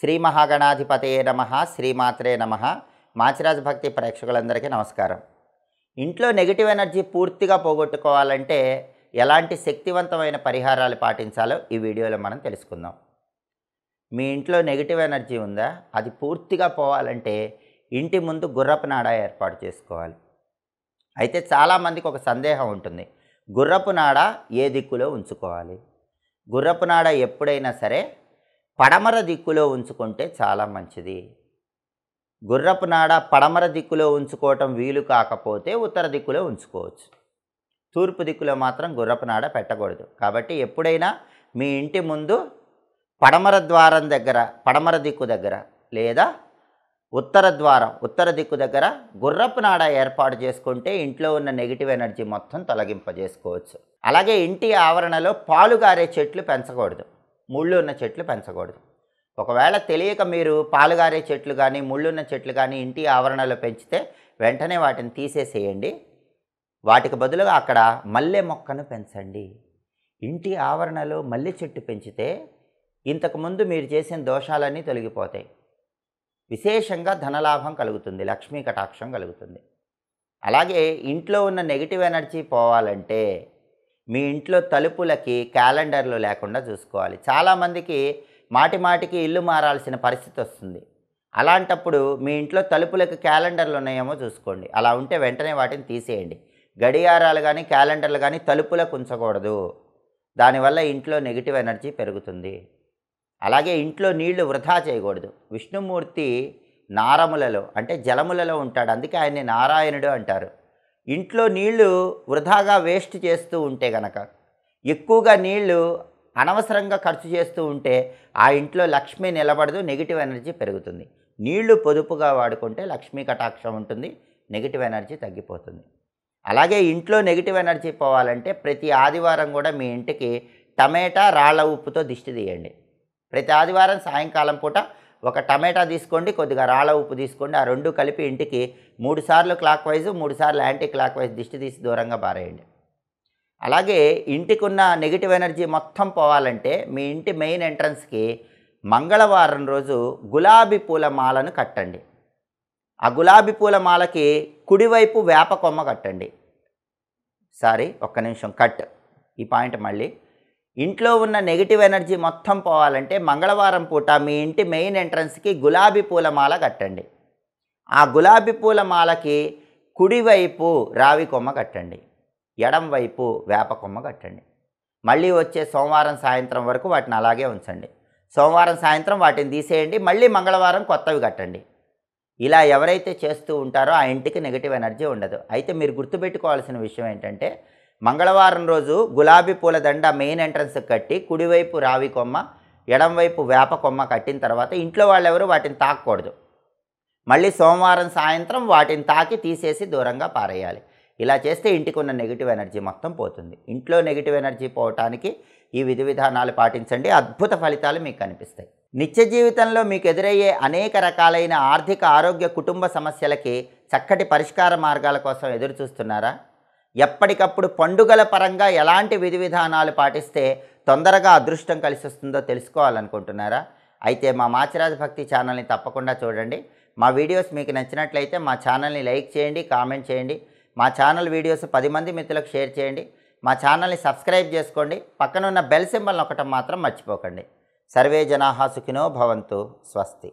శ్రీ మహాగణాధిపతయే నమ శ్రీమాత్రే నమ. మాచిరాజ భక్తి ప్రేక్షకులందరికీ నమస్కారం. ఇంట్లో నెగిటివ్ ఎనర్జీ పూర్తిగా పోగొట్టుకోవాలంటే ఎలాంటి శక్తివంతమైన పరిహారాలు పాటించాలో ఈ వీడియోలో మనం తెలుసుకుందాం. మీ ఇంట్లో నెగిటివ్ ఎనర్జీ ఉందా? అది పూర్తిగా పోవాలంటే ఇంటి ముందు గుర్రపు నాడ ఏర్పాటు చేసుకోవాలి. అయితే చాలామందికి ఒక సందేహం ఉంటుంది. గుర్రపు నాడ ఏ దిక్కులో ఉంచుకోవాలి? గుర్రపు నాడ ఎప్పుడైనా సరే పడమర దిక్కులో ఉంచుకుంటే చాలా మంచిది. గుర్రపు నాడ పడమర దిక్కులో ఉంచుకోవటం వీలు కాకపోతే ఉత్తర దిక్కులో ఉంచుకోవచ్చు. తూర్పు దిక్కులో మాత్రం గుర్రపు నాడ పెట్టకూడదు. కాబట్టి ఎప్పుడైనా మీ ఇంటి ముందు పడమర ద్వారం దగ్గర పడమర దిక్కు దగ్గర లేదా ఉత్తర ద్వారం ఉత్తర దిక్కు దగ్గర గుర్రపు నాడ ఏర్పాటు చేసుకుంటే ఇంట్లో ఉన్న నెగిటివ్ ఎనర్జీ మొత్తం తొలగింపజేసుకోవచ్చు. అలాగే ఇంటి ఆవరణలో పాలు గారే చెట్లు పెంచకూడదు. ముళ్ళు ఉన్న చెట్లు పెంచకూడదు. ఒకవేళ తెలియక మీరు పాలుగారే చెట్లు కానీ ముళ్ళున్న చెట్లు కానీ ఇంటి ఆవరణలో పెంచితే వెంటనే వాటిని తీసేసేయండి. వాటికి బదులుగా అక్కడ మల్లె మొక్కను పెంచండి. ఇంటి ఆవరణలో మల్లె చెట్టు పెంచితే ఇంతకుముందు మీరు చేసిన దోషాలన్నీ తొలగిపోతాయి. విశేషంగా ధనలాభం కలుగుతుంది లక్ష్మీ కటాక్షం కలుగుతుంది. అలాగే ఇంట్లో ఉన్న నెగిటివ్ ఎనర్జీ పోవాలంటే మీ ఇంట్లో తలుపులకి క్యాలెండర్లు లేకుండా చూసుకోవాలి. చాలామందికి మాటి మాటికి ఇల్లు మారాల్సిన పరిస్థితి వస్తుంది. అలాంటప్పుడు మీ ఇంట్లో తలుపులకు క్యాలెండర్లు ఉన్నాయేమో చూసుకోండి. అలా ఉంటే వెంటనే వాటిని తీసేయండి. గడియారాలు కానీ క్యాలెండర్లు కానీ తలుపులకు ఉంచకూడదు దానివల్ల ఇంట్లో నెగిటివ్ ఎనర్జీ పెరుగుతుంది. అలాగే ఇంట్లో నీళ్ళు వృధా చేయకూడదు. విష్ణుమూర్తి నారములలో అంటే జలములలో ఉంటాడు. అందుకే ఆయన్ని నారాయణుడు అంటారు. ఇంట్లో నీళ్ళు వృధాగా వేస్ట్ చేస్తూ ఉంటే గనక ఎక్కువగా నీళ్ళు అనవసరంగా ఖర్చు చేస్తూ ఉంటే ఆ ఇంట్లో లక్ష్మి నిలబడదు నెగిటివ్ ఎనర్జీ పెరుగుతుంది. నీళ్ళు పొదుపుగా వాడుకుంటే లక్ష్మీ కటాక్షం ఉంటుంది నెగిటివ్ ఎనర్జీ తగ్గిపోతుంది. అలాగే ఇంట్లో నెగిటివ్ ఎనర్జీ పోవాలంటే ప్రతి ఆదివారం కూడా మీ ఇంటికి టమేటా రాళ్ళ ఉప్పుతో దిష్టి తీయండి. ప్రతి ఆదివారం సాయంకాలం పూట ఒక టమాటా తీసుకోండి కొద్దిగా రాళ్ళ ఉప్పు తీసుకోండి ఆ రెండు కలిపి ఇంటికి మూడు సార్లు క్లాక్ వైజ్ మూడు సార్లు యాంటీ క్లాక్ వైజ్ దిష్టి తీసి దూరంగా పారేయండి. అలాగే ఇంటికి ఉన్న నెగిటివ్ ఎనర్జీ మొత్తం పోవాలంటే మీ ఇంటి మెయిన్ ఎంట్రన్స్కి మంగళవారం రోజు గులాబీ పూల మాలను కట్టండి. ఆ గులాబీ పూల మాలకి కుడివైపు వేప కొమ్మ కట్టండి. సారీ ఒక్క నిమిషం కట్. ఈ పాయింట్ మళ్ళీ. ఇంట్లో ఉన్న నెగిటివ్ ఎనర్జీ మొత్తం పోవాలంటే మంగళవారం పూట మీ ఇంటి మెయిన్ ఎంట్రన్స్కి గులాబీ పూల మాల కట్టండి. ఆ గులాబీ పూల మాలకి కుడివైపు రావి కొమ్మ కట్టండి. ఎడం వైపు వేప కొమ్మ కట్టండి. మళ్ళీ వచ్చే సోమవారం సాయంత్రం వరకు వాటిని అలాగే ఉంచండి. సోమవారం సాయంత్రం వాటిని తీసేయండి. మళ్ళీ మంగళవారం కొత్తవి కట్టండి. ఇలా ఎవరైతే చేస్తూ ఉంటారో ఆ ఇంటికి నెగిటివ్ ఎనర్జీ ఉండదు. అయితే మీరు గుర్తుపెట్టుకోవాల్సిన విషయం ఏంటంటే మంగళవారం రోజు గులాబీ పూల దండ మెయిన్ ఎంట్రన్స్ కట్టి కుడివైపు రావి కొమ్మ ఎడంవైపు వేప కొమ్మ కట్టిన తర్వాత ఇంట్లో వాళ్ళెవరు వాటిని తాకూడదు మళ్ళీ సోమవారం సాయంత్రం వాటిని తాకి తీసేసి దూరంగా పారేయాలి. ఇలా చేస్తే ఇంటికి ఉన్న నెగిటివ్ ఎనర్జీ మొత్తం పోతుంది. ఇంట్లో నెగిటివ్ ఎనర్జీ పోవటానికి ఈ విధి విధానాలు పాటించండి. అద్భుత ఫలితాలు మీకు కనిపిస్తాయి. నిత్య జీవితంలో మీకు ఎదురయ్యే అనేక రకాలైన ఆర్థిక ఆరోగ్య కుటుంబ సమస్యలకి చక్కటి పరిష్కార మార్గాల కోసం ఎదురు చూస్తున్నారా ఎప్పటికప్పుడు పండుగల పరంగా ఎలాంటి విధి విధానాలు పాటిస్తే తొందరగా అదృష్టం కలిసి వస్తుందో తెలుసుకోవాలనుకుంటున్నారా? అయితే మా మాచిరాజ భక్తి ఛానల్ని తప్పకుండా చూడండి. మా వీడియోస్ మీకు నచ్చినట్లయితే మా ఛానల్ని లైక్ చేయండి కామెంట్ చేయండి. మా ఛానల్ వీడియోస్ పది మంది మిత్రులకు షేర్ చేయండి. మా ఛానల్ని సబ్స్క్రైబ్ చేసుకోండి. పక్కనున్న బెల్ సింబల్ ఒకటం మాత్రం మర్చిపోకండి. సర్వే జనాహా సుఖినో భవంతు. స్వస్తి.